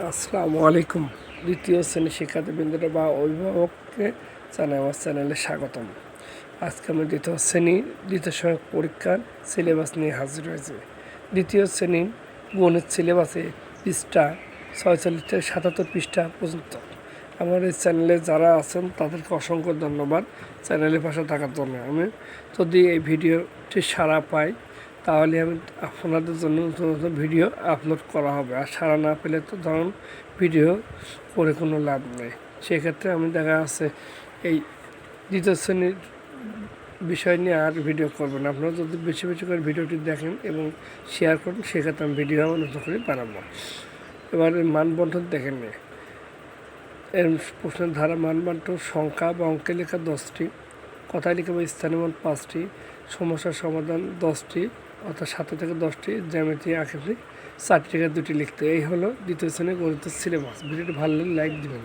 আসসালামু আলাইকুম। দ্বিতীয় শ্রেণির শিক্ষার্থীবৃন্দরা বা অভিভাবককে জানাই আমার চ্যানেলে স্বাগতম। আজকে আমি দ্বিতীয় শ্রেণি দ্বিতীয় সহায়ক পরীক্ষার সিলেবাস নিয়ে হাজির হয়েছে। দ্বিতীয় শ্রেণির গণিত সিলেবাসে পৃষ্ঠা ছয়চল্লিশ থেকে সাতাত্তর পৃষ্ঠা পর্যন্ত। আমার এই চ্যানেলে যারা আছেন, তাদেরকে অসংখ্য ধন্যবাদ। চ্যানেলের পাশে থাকার জন্য আমি যদি এই ভিডিওটি সাড়া পাই তাহলে আমি আপনাদের জন্য নতুন নতুন ভিডিও আপলোড করা হবে। আর সারা না পেলে তো ধরুন ভিডিও করে কোনো লাভ নেই। সেক্ষেত্রে আমি দেখা যাচ্ছে এই দ্বিতীয় শ্রেণির বিষয় নিয়ে আর ভিডিও করবেন আপনারা যদি বেশি বেশি করে ভিডিওটি দেখেন এবং শেয়ার করুন, সেক্ষেত্রে আমি ভিডিও আমার নতুন করে বানাবো। এবার মানবন্ধন দেখেন এর প্রশ্নের ধারা মানবন্টন সংখ্যা বা অঙ্কে লেখা দশটি। কথায় লিখে বা স্থানীয় মান পাঁচটি, সমস্যার সমাধান দশটি, অর্থাৎ সাথে থেকে দশটি, জ্যামিতি আঁকি চারটি থেকে দুটি লিখতে। এই হলো দ্বিতীয় শ্রেণির গণিত সিলেবাস ভিডিওটি ভালো লাগলে লাইক দিবেন।